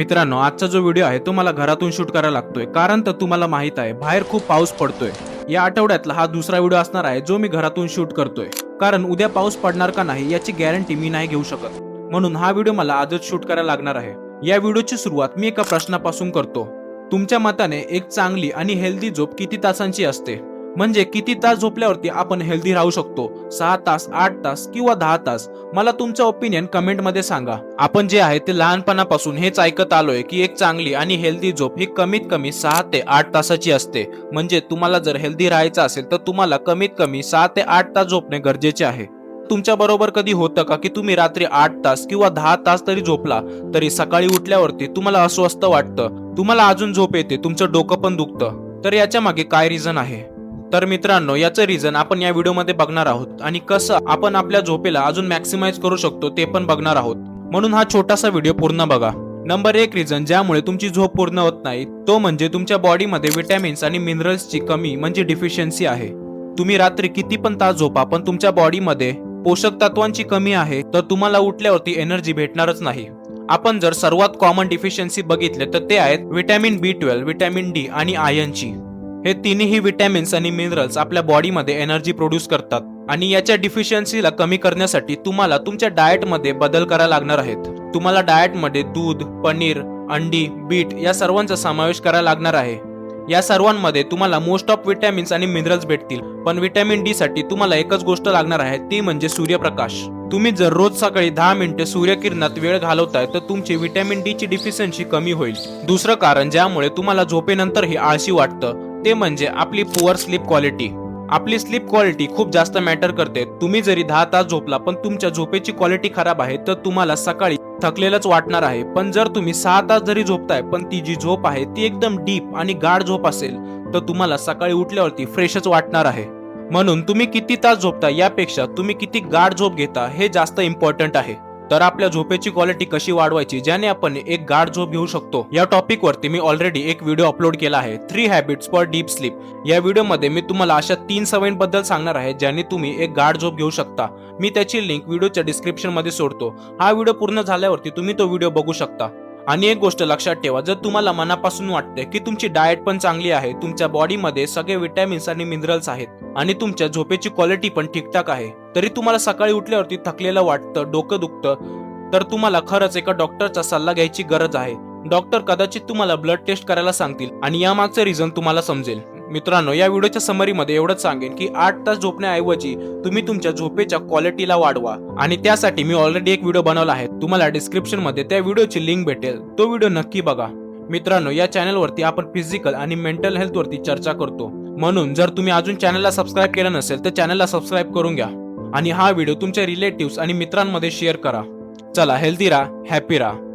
मित्रांनो आजचा जो व्हिडिओ आहे तो मला घरातून शूट करायला लागतोय. कारण तर तुम्हाला माहीत आहे बाहेर खूप पाऊस पडतोय. या आठवड्यातला हा दुसरा व्हिडिओ असणार आहे जो मी घरातून शूट करतोय. कारण उद्या पाऊस पडणार का नाही याची गॅरंटी मी नाही घेऊ शकत. म्हणून हा व्हिडिओ मला आजच शूट करायला लागणार आहे. या व्हिडिओची सुरुवात मी एका प्रश्नापासून करतो. तुमच्या मताने एक चांगली आणि हेल्दी झोप किती तासांची असते? म्हणजे किती तास झोपल्यावरती आपण हेल्दी राहू शकतो? सहा तास आठ तास किंवा दहा तास? मला तुमचं ओपिनियन कमेंटमध्ये सांगा. आपण जे आहे ते लहानपणापासून हेच ऐकत आलोय की एक चांगली आणि हेल्दी झोप ही कमीत कमी सहा ते आठ तासाची असते. म्हणजे तुम्हाला जर हेल्दी राहायचं असेल तर तुम्हाला कमीत कमी सहा ते आठ तास झोपणे गरजेचे आहे. तुमच्या बरोबर कधी होतं का की तुम्ही रात्री आठ तास किंवा दहा तास तरी झोपला तरी सकाळी उठल्यावरती तुम्हाला अस्वस्थ वाटतं? तुम्हाला अजून झोप येते तुमचं डोकं पण दुखतं. तर याच्या मागे काय रिझन आहे? तर मित्रांनो याचं रिझन आपण या व्हिडिओमध्ये बघणार आहोत आणि कसं आपण आपल्या झोपेला अजून मॅक्सिमाइज करू शकतो ते पण बघणार आहोत. म्हणून हा छोटासा व्हिडिओ पूर्ण बघा. नंबर एक रिझन ज्यामुळे तुमची झोप पूर्ण होत नाही तो म्हणजे तुमच्या बॉडीमध्ये विटॅमिन्स आणि मिनरल्सची कमी म्हणजे डिफिशियन्सी आहे. तुम्ही रात्री किती पण तास झोपा पण तुमच्या बॉडीमध्ये पोषक तत्वांची कमी आहे तर तुम्हाला उठल्यावरती एनर्जी भेटणारच नाही. आपण जर सर्वात कॉमन डिफिशियन्सी बघितले तर ते आहेत vitamin B twelve vitamin D आणि आयनची हे तिन्ही विटॅमिन्स आणि मिनरल्स आपल्या बॉडीमध्ये एनर्जी प्रोड्यूस करतात आणि याच्या डिफिशियन्सीला कमी करण्यासाठी तुम्हाला तुमच्या डाएटमध्ये बदल करायला लागणार आहेत. तुम्हाला डाएटमध्ये दूध पनीर अंडी बीट या सर्वांचा समावेश करायला लागणार आहे. या सर्वांमध्ये तुम्हाला मोस्ट ऑफ विटॅमिन्स आणि मिनरल्स भेटतील पण विटॅमिन डी साठी तुम्हाला एकच गोष्ट लागणार आहे ती म्हणजे सूर्यप्रकाश. तुम्ही जर रोज सकाळी दहा मिनिटे सूर्यकिरणात वेळ घालवताय तर तुमची विटॅमिन डी ची डिफिशियन्सी कमी होईल. दुसरं कारण ज्यामुळे तुम्हाला झोपेनंतरही आळशी वाटतं ते म्हणजे आपली पुअर स्लीप क्वालिटी आपली स्लीप क्वालिटी खूप जास्त मॅटर करते. तुम्ही जरी दहा तास झोपला पण तुमच्या झोपेची क्वालिटी खराब आहे तर तुम्हाला सकाळी थकलेलंच वाटणार आहे. पण जर तुम्ही सहा तास जरी झोपताय पण ती जी झोप आहे ती एकदम डीप आणि गाढ झोप असेल तर तुम्हाला सकाळी उठल्यावरती फ्रेशच वाटणार आहे. म्हणून तुम्ही किती तास झोपता यापेक्षा तुम्ही किती गाढ झोप घेता हे जास्त इम्पॉर्टंट आहे. तर आपल्या झोपेची क्वालिटी कशी वाढवायची ज्याने आपण एक गाढ झोप घेऊ शकतो? या टॉपिक वरती मी ऑलरेडी एक व्हिडिओ अपलोड केला आहे three habits for deep sleep या व्हिडिओमध्ये मी तुम्हाला अशा तीन सवयींबद्दल सांगणार आहे ज्याने तुम्ही एक गाढ झोप घेऊ शकता. मी त्याची लिंक व्हिडिओच्या डिस्क्रिप्शनमध्ये सोडतो. हा व्हिडिओ पूर्ण झाल्यावरती तुम्ही तो व्हिडिओ बघू शकता. आणि एक गोष्ट लक्षात ठेवा जर तुम्हाला मनापासून वाटते की तुमची डाएट पण चांगली आहे तुमच्या बॉडीमध्ये सगळे विटॅमिन्स आणि मिनरल्स आहेत आणि तुमच्या झोपेची क्वालिटी पण ठीकठाक आहे तरी तुम्हाला सकाळी उठल्यावरती थकलेलं वाटतं डोकं दुखतं तर तुम्हाला खरंच एका डॉक्टरचा सल्ला घ्यायची गरज आहे. डॉक्टर कदाचित तुम्हाला ब्लड टेस्ट करायला सांगतील आणि यामागचं रिझन तुम्हाला समजेल. मित्रांनो या व्हिडिओच्या समरीमध्ये एवढंच सांगेन की आठ तास झोपण्याऐवजी तुम्ही तुमच्या झोपेच्या क्वालिटीला वाढवा. आणि त्यासाठी मी ऑलरेडी एक व्हिडिओ बनवला आहे. तुम्हाला डिस्क्रिप्शनमध्ये त्या व्हिडिओची लिंक भेटेल. तो व्हिडिओ नक्की बघा. मित्रांनो या चॅनलवरती आपण फिजिकल आणि मेंटल हेल्थ वरती चर्चा करतो. म्हणून जर तुम्ही अजून चॅनलला सबस्क्राईब केलं नसेल तर चॅनलला सबस्क्राईब करून घ्या. आणि हा व्हिडिओ तुमच्या रिलेटिव्ह आणि मित्रांमध्ये शेअर करा. चला हेल्दी राहा हॅपी राहा.